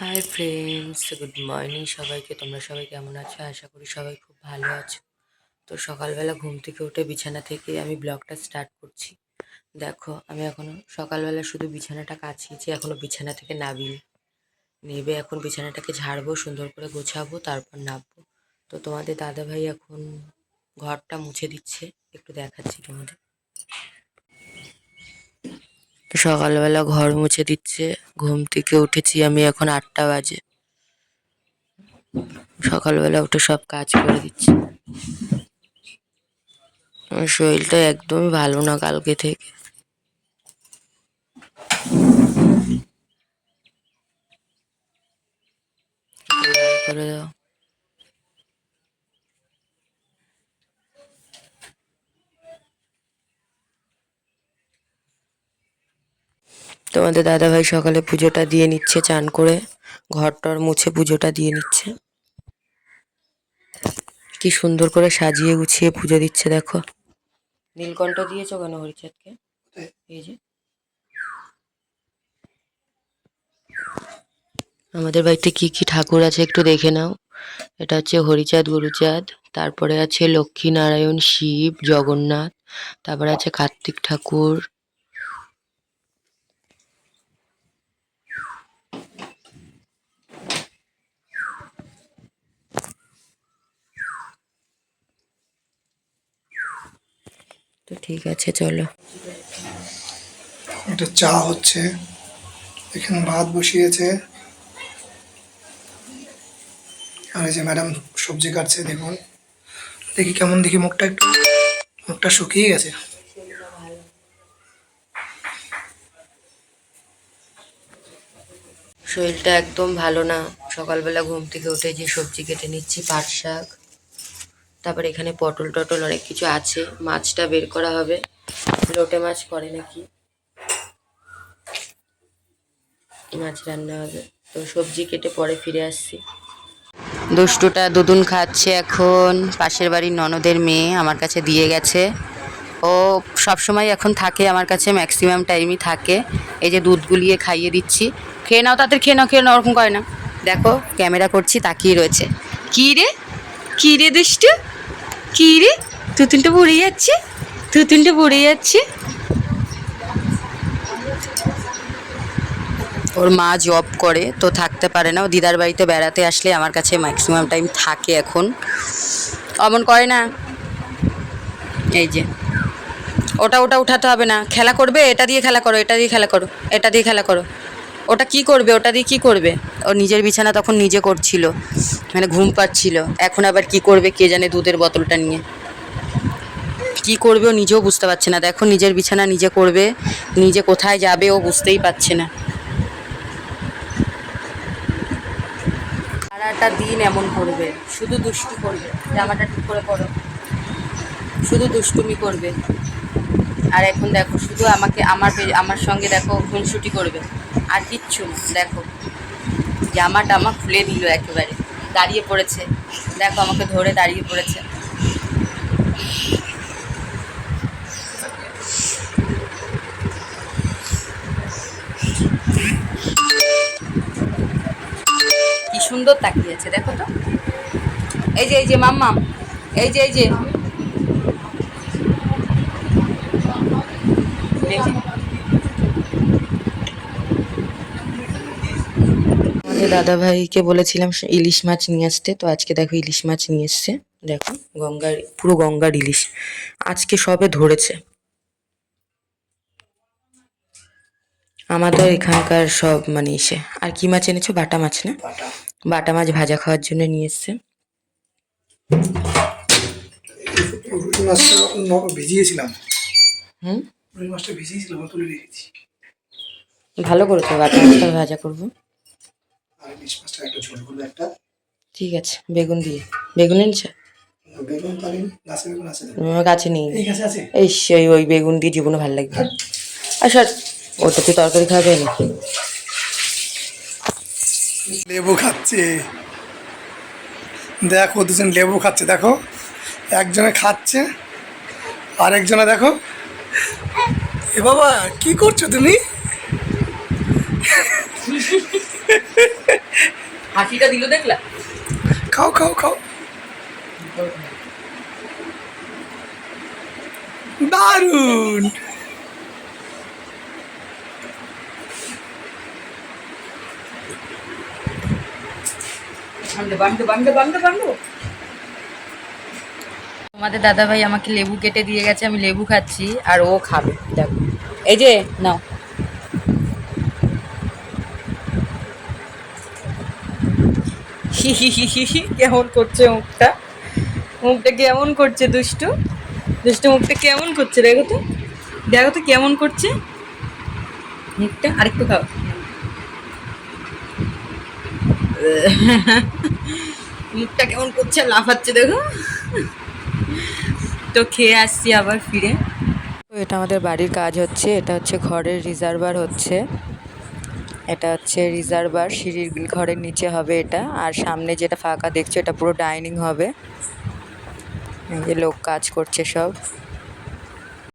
Hi friends good morning সবাইকে। তোমরা সবাই কেমন আছো? আশা করি সবাই খুব ভালো আছো। তো সকালবেলা ঘুম থেকে উঠে বিছানা থেকে আমি ব্লগটা স্টার্ট করছি। দেখো, আমি এখনও সকালবেলা শুধু বিছানাটা কাচিয়েছি, এখনও বিছানা থেকে নাবিনি নেবে এখন বিছানাটাকে ঝাড়বো, সুন্দর করে গোছাবো, তারপর নামবো তো তোমাদের দাদা ভাই এখন ঘরটা মুছে দিচ্ছে। একটু দেখাচ্ছি তোমাদের। সকালবেলা ঘর মুছে দিচ্ছে। ঘুম থেকে উঠেছি আমি এখন আটটা বাজে। সকালবেলা উঠে সব কাজ করে দিচ্ছি। আমার শরীরটা একদমই ভালো না কালকে থেকে। করে দাও? তোমাদের দাদাভাই সকালে পুজোটা দিয়ে নিচ্ছে, চান করে ঘর টর মুছে পুজোটা দিয়ে নিচ্ছে। কি সুন্দর করে সাজিয়ে গুছিয়ে পুজো দিচ্ছে, দেখো। নীলকণ্ঠ দিয়েছ কেন হরিচাঁদকে? এই যে। আমাদের বাড়িতে কি কি ঠাকুর আছে একটু দেখে নাও। এটা হচ্ছে হরিচাঁদ, গুরুচাঁদ, তারপরে আছে লক্ষ্মী নারায়ণ শিব, জগন্নাথ, তারপরে আছে কার্তিক ঠাকুর তো ঠিক আছে চলো। এটা চা হচ্ছে। এখানে ভাত বসিয়েছে। আর এই যে ম্যাডাম সবজি কাটছে দেখুন। দেখি কেমন দেখি মুখটা একটু। মুখটা শুকিয়ে গেছে। শরীরটা একদম ভালো না। সকালবেলা ঘুম থেকে উঠে যে সবজি কেটে নিচ্ছি পাট শাক। তারপর এখানে পটল টটল অনেক কিছু আছে। মাছটা বের করা হবে। লোটে মাছ করে নাকি? মাছ রান্না হবে। তো সবজি কেটে পরে ফিরে আসছি। দুষ্টুটা দুদুন খাচ্ছে এখন। পাশের বাড়ির ননদের মেয়ে আমার কাছে দিয়ে গেছে। ও সব সময় এখন থাকে আমার কাছে ম্যাক্সিমাম টাইমই থাকে। এই যে দুধ গুলিয়ে খাইয়ে দিচ্ছি। খেয়ে নাও তাদের খেয়ে নাও খেয়ে নাও, ওরকম করে না। দেখো, ক্যামেরা করছি, তাকিয়ে রয়েছে। কী রে? কী রে দুষ্টু? কী রে? তুতুনটা পড়ে যাচ্ছে। তুতুনটা পড়ে যাচ্ছে। ওর মা জব করে, তো থাকতে পারে না। ও দিদার বাড়িতে বেড়াতে আসলে আমার কাছে ম্যাক্সিমাম টাইম থাকে এখন। অমন করে না। এই যে। ওটা ওটা উঠাতে হবে না। খেলা করবে? এটা দিয়ে খেলা করো, এটা দিয়ে খেলা করো, এটা দিয়ে খেলা করো। ওটা কি করবে? ওটা দিয়ে কি করবে? ও নিজের বিছানা তখন নিজে করছিল। মানে ঘুম পাচ্ছিল। এখন আবার কি করবে? কে জানে দুধের বোতলটা নিয়ে। কি করবে ও নিজেও বুঝতে পারছে না। দেখো নিজের বিছানা নিজে করবে। নিজে কোথায় যাবে ও বুঝতেই পারছে না। সারাটা দিন এমন করবে। শুধু দুষ্টু করবে। জামাটা ঠিক করে পরো। শুধু দুষ্টুমি করবে। আর এখন দেখো, শুধু আমাকে আমার আমার সঙ্গে দেখো, খুনসুটি করবে। আর কিচ্ছু দেখো। জামা টামা খুলে দিল একেবারে। দাঁড়িয়ে পড়েছে। দেখো, আমাকে ধরে দাঁড়িয়ে পড়েছে। কি সুন্দর তাকিয়েছে, দেখো তো। এই যে এই যে, মাম্মাম। এই যে এই যে। আমাদের দাদা ভাইকে বলেছিলাম ইলিশ মাছ নিয়ে আসতে তো আজকে দেখো ইলিশ মাছ নিয়ে এসছে। দেখো গঙ্গার পুরো গঙ্গার ইলিশ। আজকে সবে ধরেছে। আমাদের এখানকার সব মানে ইসে। আর কি মাছ এনেছো? বাটা মাছ না? বাটা। মাছ ভাজা খাওয়ার জন্য নিয়ে এসছে। ভিজিয়েছিলাম। হুম? রুই মাছটা আমি তুলে রেখেছি। ভালো করেছ বাটা মাছটা ভাজা করব। আর ইলিশ মাছটা একটা ঝোল করব একটা। ঠিক আছে বেগুন দিয়ে। বেগুন এনেছো? বেগুন তো আমি গাছে বেগুন আছে আমার কাছে নেই। এই গাছে আছে? এই সেই ওই বেগুন দিয়ে জীবনে ভালো লাগবে। ওটা তুই তরকারি যায় নাকি? লেবু খাচ্ছে। দেখো দুজন লেবু খাচ্ছে দেখো। একজনে খাচ্ছে আরেকজনে দেখো এ বাবা কি করছ তুমি? হাসিটা দিল দেখলা? খাও খাও খাও। দারুণ। বান্ধো বান্ধো বান্ধো বান্ধো। বান্ধো তোমাদের দাদা ভাই আমাকে লেবু কেটে দিয়ে গেছে, আমি লেবু খাচ্ছি আর ও খাবে, দেখো। এই যে, নাও। কেমন করছে মুখটা? মুখটা কেমন করছে দুষ্টু? দুষ্টু, মুখটা কেমন করছে? দেখো তো। দেখো তো কেমন করছে। মুখটা আরেকটু খাও। মুখটা কেমন করছে লাফাচ্ছে, দেখো। তো খেয়ে আসছি আবার ফিরে। তো এটা আমাদের বাড়ির কাজ হচ্ছে, এটা হচ্ছে ঘরের রিজার্ভার হচ্ছে। এটা হচ্ছে রিজার্ভার, সিঁড়ির ঘরের নিচে হবে এটা। আর সামনে যেটা ফাঁকা দেখছ, এটা পুরো ডাইনিং হবে। এই যে লোক কাজ করছে সব।